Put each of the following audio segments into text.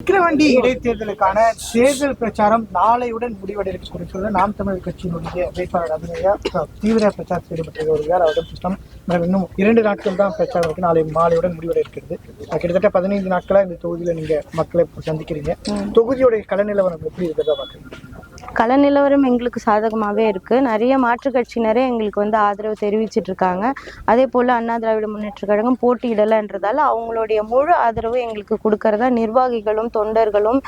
விக்கிரவாண்டி இடைத்தேர்தலுக்கான தேர்தல் பிரச்சாரம் நாளையுடன் இருக்கக்கூடிய சூழல் நாம் தமிழர் கட்சியினுடைய வேட்பாளர் அபிநயா தீவிர பிரச்சாரத்தில் ஈடுபட்டு வருகிறார் அவரிடம் சிஸ்டம். இன்னும் இரண்டு நாட்கள் தான் பிரச்சாரம் இருக்கு. நாளை மாலையுடன் முடிவடைய இருக்கிறது கிட்டத்தட்ட பதினைந்து நாட்களா இந்த தொகுதியில நீங்க மக்களை சந்திக்கிறீங்க. தொகுதியோட கள நிலவரம் எப்படி இருக்கிறதா பாக்குறீங்க கள நிலவரம் எங்களுக்கு சாதகமாகவே இருக்குது நிறைய மாற்றுக் கட்சியினரே எங்களுக்கு வந்து ஆதரவு தெரிவிச்சிட்டு இருக்காங்க அதே போல் அண்ணா திராவிட முன்னேற்ற கழகம் போட்டியிடலைன்றதால அவங்களுடைய முழு ஆதரவு எங்களுக்கு கொடுக்கறதா நிர்வாகிகளும் தொண்டர்களும்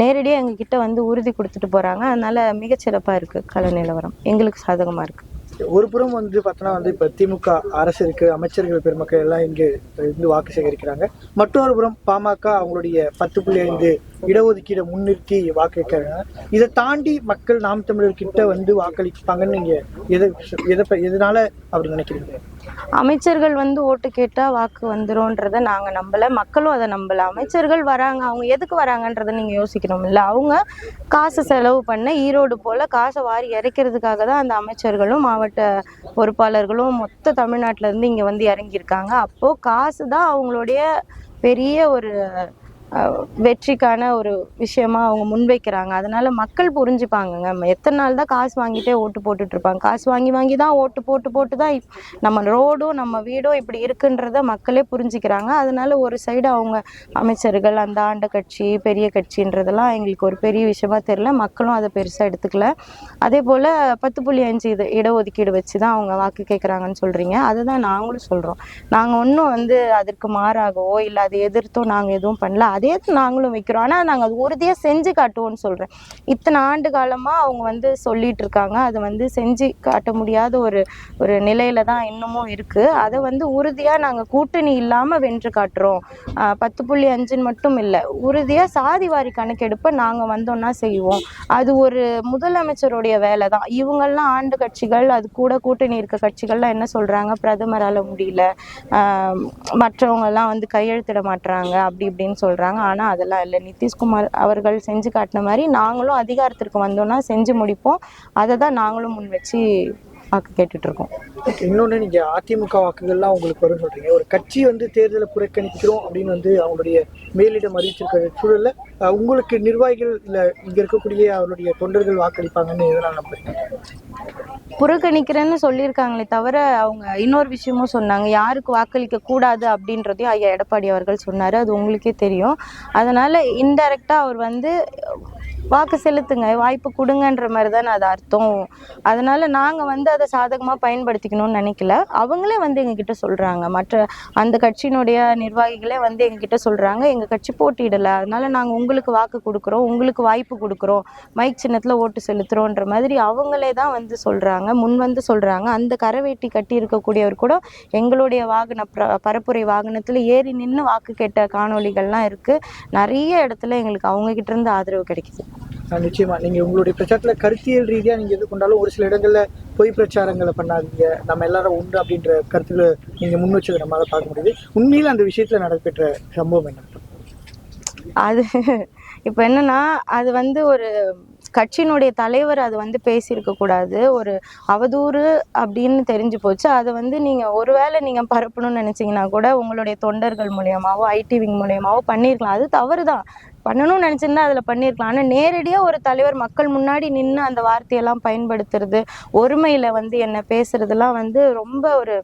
நேரடியாக எங்ககிட்ட வந்து உறுதி கொடுத்துட்டு போகிறாங்க அதனால மிகச்சிறப்பாக இருக்குது கள நிலவரம். எங்களுக்கு சாதகமாக இருக்குது ஒரு புறம் வந்து பார்த்தோன்னா வந்து இப்போ திமுக அரசு இருக்கு அமைச்சர்கள் பெருமக்கள் எல்லாம் இங்கே இருந்து வாக்கு சேகரிக்கிறாங்க. மற்றொரு புறம் பாமக அவங்களுடைய பத்து புள்ளி ஐந்து இடஒதுக்கீடை முன்னிறுத்தி வாக்கு இதை தாண்டி மக்கள் நாம் தமிழர்கிட்ட வந்து வாக்களிப்பாங்கன்னு நீங்க எதை எதை எதனால அப்படி நினைக்கிறீங்க? அமைச்சர்கள் வந்து ஓட்டு கேட்டால் வாக்கு வந்துரும்ன்றதை நாங்கள் நம்பலை. மக்களும் அதை நம்பலை. அமைச்சர்கள் வராங்க. அவங்க எதுக்கு வராங்கன்றதை நீங்கள் யோசிக்கணும் இல்லை அவங்க காசு செலவு பண்ண ஈரோடு போல் காசை வாரி இறைக்கிறதுக்காக தான் அந்த அமைச்சர்களும் மாவட்ட பொறுப்பாளர்களும் மொத்த தமிழ்நாட்டுல இருந்து இங்கே வந்து இறங்கியிருக்காங்க. அப்போது காசு தான் அவங்களுடைய பெரிய ஒரு வெற்றிக்கான ஒரு விஷயமா அவங்க முன்வைக்கிறாங்க. அதனால மக்கள் புரிஞ்சுப்பாங்கங்க. ம- எத்தனை நாள் தான் காசு வாங்கிட்டே ஓட்டு போட்டுட்டு இருப்பாங்க காசு வாங்கி வாங்கி தான் ஓட்டு போட்டு போட்டு தான் நம்ம ரோடும் நம்ம வீடும் இப்படி இருக்குன்றத மக்களே புரிஞ்சுக்கிறாங்க. அதனால ஒரு சைடு அவங்க அமைச்சர்கள் அந்த ஆண்ட கட்சி பெரிய கட்சின்றதெல்லாம் எங்களுக்கு ஒரு பெரிய விஷயமா தெரியல. மக்களும் அதை பெருசாக எடுத்துக்கல. அதே போல் பத்து புள்ளி அஞ்சு இது இடஒதுக்கீடு வச்சு தான் அவங்க வாக்கு கேட்குறாங்கன்னு சொல்கிறீங்க அதுதான் நாங்களும் சொல்கிறோம் நாங்கள் ஒன்றும் வந்து அதற்கு மாறாகவோ இல்லை அதை எதிர்த்தோ நாங்கள் எதுவும் பண்ணல. அதே தான் நாங்களும் வைக்கிறோம். ஆனால் நாங்கள் அது உறுதியாக செஞ்சு காட்டுவோம்னு சொல்கிறேன் இத்தனை ஆண்டு காலமாக அவங்க வந்து சொல்லிட்டு இருக்காங்க. அதை வந்து செஞ்சு காட்ட முடியாத ஒரு ஒரு நிலையில தான் இன்னமும் இருக்குது அதை வந்து உறுதியாக நாங்கள் கூட்டணி இல்லாமல் வென்று காட்டுறோம். பத்து புள்ளி அஞ்சுன்னு மட்டும் இல்லை. உறுதியாக சாதி வாரி கணக்கெடுப்பை நாங்கள் வந்தோன்னா செய்வோம். அது ஒரு முதலமைச்சருடைய வேலை தான். இவங்கெல்லாம் ஆண்டு கட்சிகள் அது கூட கூட்டணி இருக்க கட்சிகள்லாம் என்ன சொல்கிறாங்க பிரதமரால் முடியல. மற்றவங்கெல்லாம் வந்து கையெழுத்திட மாட்டுறாங்க அப்படி இப்படின்னு சொல்கிறாங்க ஆனால் அதெல்லாம் இல்லை. நிதிஷ்குமார் அவர்கள் செஞ்சு காட்டின மாதிரி நாங்களும் அதிகாரத்திற்கு வந்தோன்னா செஞ்சு முடிப்போம். அதை தான் நாங்களும் முன் வச்சு வாக்கு கேட்டுட்டு இருக்கோம் இன்னொன்று நீங்க அதிமுக வாக்குகள்லாம் உங்களுக்கு வரும் சொல்றீங்க. ஒரு கட்சி வந்து தேர்தலை புறக்கணிக்கிறோம் அப்படின்னு வந்து அவங்களுடைய மேலிடம் அறிவிச்சிருக்கிற சூழல்ல உங்களுக்கு நிர்வாகிகள் இல்ல இங்க இருக்கக்கூடிய அவருடைய தொண்டர்கள் வாக்களிப்பாங்கன்னு எதனால நம்புறீங்க? புறக்கணிக்கிறேன்னு சொல்லியிருக்காங்களே தவிர அவங்க இன்னொரு விஷயமும் சொன்னாங்க. யாருக்கு வாக்களிக்க கூடாது அப்படின்றதையும் ஐயா எடப்பாடி அவர்கள் சொன்னார். அது உங்களுக்கே தெரியும். அதனால இன்டைரக்டாக அவர் வந்து வாக்கு செலுத்துங்க வாய்ப்பு கொடுங்கன்ற மாதிரி தானே அது அர்த்தம். அதனால நாங்கள் வந்து அதை சாதகமாக பயன்படுத்திக்கணும்னு நினைக்கல. அவங்களே வந்து எங்ககிட்ட சொல்கிறாங்க மற்ற அந்த கட்சியினுடைய நிர்வாகிகளே வந்து எங்ககிட்ட சொல்கிறாங்க எங்கள் கட்சி போட்டியிடலை. அதனால நாங்கள் உங்களுக்கு வாக்கு கொடுக்குறோம் உங்களுக்கு வாய்ப்பு கொடுக்குறோம். மைக் சின்னத்தில் ஓட்டு செலுத்துகிறோன்ற மாதிரி அவங்களே தான் வந்து சொல்கிறாங்க முன் வந்து சொல்கிறாங்க அந்த கரவேட்டி கட்டி இருக்கக்கூடியவர் கூட எங்களுடைய வாகன ப்ர பரப்புரை வாகனத்தில் ஏறி நின்று வாக்கு கேட்ட காணொளிகள்லாம் இருக்குது நிறைய இடத்துல எங்களுக்கு அவங்க இருந்து ஆதரவு கிடைக்குது. நிச்சயமா. நீங்க உங்களுடைய பிரச்சாரத்துல கருத்தியல் ரீதியா நீங்க எது கொண்டாலும் ஒரு சில இடங்கள்ல பொய் பிரச்சாரங்களை பண்ணாதீங்க. நம்ம எல்லாரும் உண்டு அப்படின்ற கருத்துல நீங்க முன் வச்சதை நம்மளால பார்க்க முடியுது. உண்மையில அந்த விஷயத்துல நடைபெற்ற சம்பவம் என்ன? அது இப்போ என்னன்னா அது வந்து ஒரு கட்சியினுடைய தலைவர் அது வந்து பேசியிருக்க கூடாது. ஒரு அவதூறு அப்படின்னு தெரிஞ்சு போச்சு. அதை வந்து நீங்கள் ஒருவேளை நீங்கள் பரப்பணும்னு நினச்சிங்கன்னா கூட உங்களுடைய தொண்டர்கள் மூலியமாவோ ஐடி விங் மூலியமாவோ பண்ணியிருக்கலாம் அது தவறு தான் பண்ணணும்னு நினச்சிருந்தா அதில் பண்ணியிருக்கலாம் ஆனால் நேரடியாக ஒரு தலைவர் மக்கள் முன்னாடி நின்று அந்த வார்த்தையெல்லாம் பயன்படுத்துறது ஒருமையில் வந்து என்ன பேசுறதுலாம் வந்து ரொம்ப ஒரு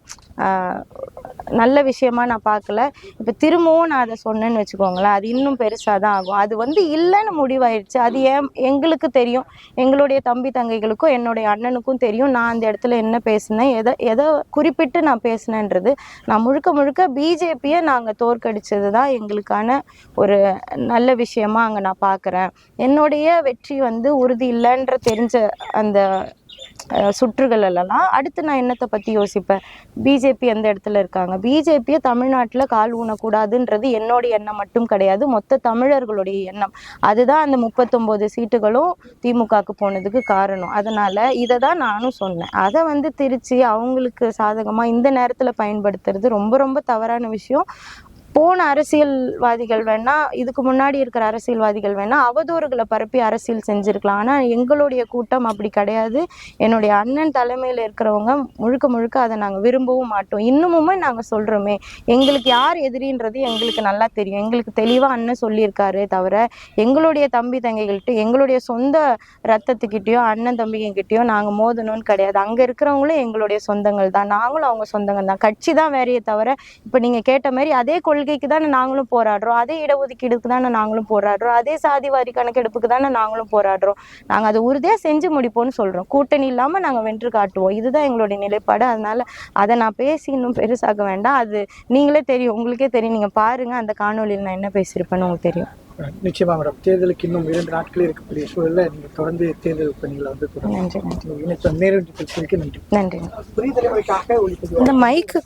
நல்ல விஷயமா நான் பார்க்கல. இப்போ திரும்பவும் நான் அதை சொன்னேன்னு வச்சுக்கோங்களேன். அது இன்னும் பெருசாக தான் ஆகும். அது வந்து இல்லைன்னு முடிவாயிடுச்சு. அது ஏன் எங்களுக்கு தெரியும். எங்களுடைய தம்பி தங்கைகளுக்கும் என்னுடைய அண்ணனுக்கும் தெரியும். நான் அந்த இடத்துல என்ன பேசினேன்? எதை எதை குறிப்பிட்டு நான் பேசினேன்றது நான் முழுக்க முழுக்க பிஜேபியை நாங்கள் தோற்கடிச்சது தான் எங்களுக்கான ஒரு நல்ல விஷயமா அங்கே நான் பார்க்குறேன். என்னுடைய வெற்றி வந்து உறுதி இல்லைன்ற தெரிஞ்ச அந்த அஹ், சுற்றுகள் எல்லாம் அடுத்து நான் என்னத்தை பற்றி யோசிப்பேன்? பிஜேபி எந்த இடத்துல இருக்காங்க? பிஜேபியை தமிழ்நாட்டில் கால் ஊனக்கூடாதுன்றது என்னோட எண்ணம் மட்டும் கிடையாது. மொத்த தமிழர்களுடைய எண்ணம். அதுதான் அந்த முப்பத்தொம்போது சீட்டுகளும் திமுகவுக்கு போனதுக்கு காரணம். அதனால இதை தான் நானும் சொன்னேன். அதை வந்து திருச்சி அவங்களுக்கு சாதகமாக இந்த நேரத்தில் பயன்படுத்துறது ரொம்ப ரொம்ப தவறான விஷயம். போன அரசியல்வாதிகள் வேணா இதுக்கு முன்னாடி இருக்கிற அரசியல்வாதிகள் வேணா அவதூறுகளை பரப்பி அரசியல் செஞ்சிருக்கலாம். ஆனால் எங்களுடைய கூட்டம் அப்படி கிடையாது. என்னுடைய அண்ணன் தலைமையில் இருக்கிறவங்க முழுக்க முழுக்க அதை நாங்கள் விரும்பவும் மாட்டோம். இன்னுமுமே நாங்கள் சொல்றோமே எங்களுக்கு யார் எதிரின்றது எங்களுக்கு நல்லா தெரியும். எங்களுக்கு தெளிவாக அண்ணன் சொல்லியிருக்காரு தவிர எங்களுடைய தம்பி தங்கைகள்கிட்ட எங்களுடைய சொந்த ரத்தத்துக்கிட்டேயோ அண்ணன் தம்பிகிட்டேயோ நாங்கள் மோதணும்னு கிடையாது. அங்கே இருக்கிறவங்களும் எங்களுடைய சொந்தங்கள் தான். நாங்களும் அவங்க சொந்தங்கள் தான். கட்சி தான் வேறையே தவிர இப்போ நீங்கள் கேட்ட மாதிரி அதே கொள்கைக்கு தானே நாங்களும் போராடுறோம். அதே இடஒதுக்கீடுக்கு தானே நாங்களும் போராடுறோம். அதே சாதி வாரி கணக்கெடுப்புக்கு தானே நாங்களும் போராடுறோம். நாங்க அதை உறுதியா செஞ்சு முடிப்போம்னு சொல்றோம். கூட்டணி இல்லாம நாங்க வென்று காட்டுவோம். இதுதான் எங்களுடைய நிலைப்பாடு. அதனால அதை நான் பேசி இன்னும் பெருசாக்க வேண்டாம். அது நீங்களே தெரியும். உங்களுக்கே தெரியும். நீங்க பாருங்க. அந்த காணொளியில் நான் என்ன பேசியிருப்பேன்னு உங்களுக்கு தெரியும். நிச்சயமா மேடம் தேர்தலுக்கு இன்னும் இரண்டு நாட்களே இருக்கக்கூடிய சூழல்ல நீங்க தொடர்ந்து தேர்தல் பணிகளை வந்து நேரடி நன்றி நன்றி. புதிய தலைமுறைக்காக இந்த மைக்கு